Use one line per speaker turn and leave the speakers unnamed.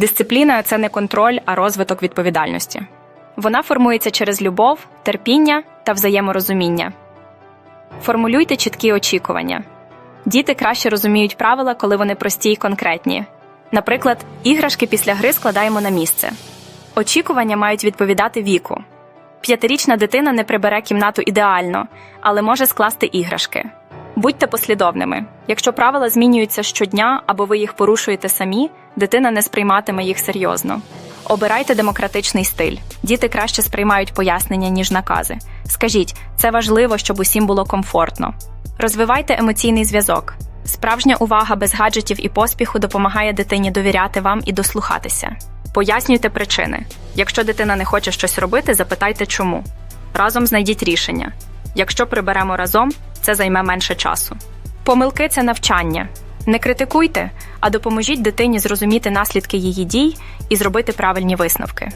Дисципліна це не контроль, а розвиток відповідальності. Вона формується через любов, терпіння та взаєморозуміння. Формулюйте чіткі очікування. Діти краще розуміють правила, коли вони прості й конкретні. Наприклад, іграшки після гри складаємо на місце. Очікування мають відповідати віку. П'ятирічна дитина не прибере кімнату ідеально, але може скласти іграшки. Будьте послідовними. Якщо правила змінюються щодня або ви їх порушуєте самі, дитина не сприйматиме їх серйозно. Обирайте демократичний стиль. Діти краще сприймають пояснення, ніж накази. Скажіть, це важливо, щоб усім було комфортно. Розвивайте емоційний зв'язок. Справжня увага без гаджетів і поспіху допомагає дитині довіряти вам і дослухатися. Пояснюйте причини. Якщо дитина не хоче щось робити, запитайте чому. Разом знайдіть рішення. Якщо приберемо разом, це займе менше часу. Помилки це навчання. Не критикуйте, а допоможіть дитині зрозуміти наслідки її дій і зробити правильні висновки.